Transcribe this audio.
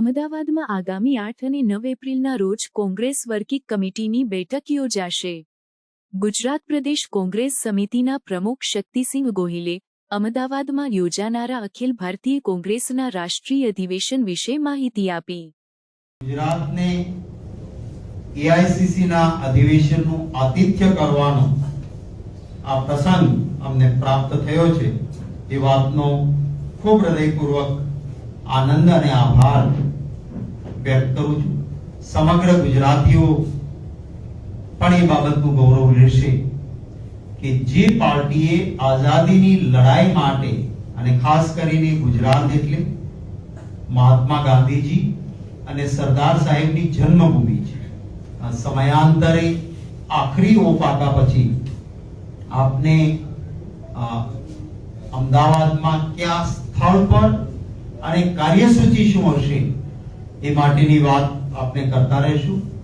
અમદાવાદમાં આગામી આઠ અને નવ એપ્રિલના રોજ કોંગ્રેસ વર્કિંગ કમિટીની બેઠક યોજાશે. ગુજરાત પ્રદેશ કોંગ્રેસ સમિતિના પ્રમુખ શક્તિસિંહ ગોહિલે અમદાવાદમાં યોજાનારા અખિલ ભારતીય કોંગ્રેસના રાષ્ટ્રીય અધિવેશન વિશે માહિતી આપી. ગુજરાતને એઆઈસીસીના અધિવેશનનું આતિથ્ય કરવાનો આ પ્રસંગ અમને પ્રાપ્ત થયો છે. એ વાતનો ખૂબ હૃદયપૂર્વક આનંદ અને આભાર. વ્યક્ત કરું છું. સમગ્ર ગુજરાતીઓ પણ એ બાબતનું ગૌરવ લેશે કે જે પાર્ટીએ આઝાદીની લડાઈ માટે અને ખાસ કરીને ગુજરાત એટલે મહાત્મા ગાંધીજી અને સરદાર સાહેબની જન્મભૂમિ છે. સમયાંતરે આખરી ઓપાકા પછી આપને અમદાવાદમાં કયા સ્થળ પર અને કાર્યસૂચિ શું હશે એ માટેની વાત આપણે કરતા રહીશું.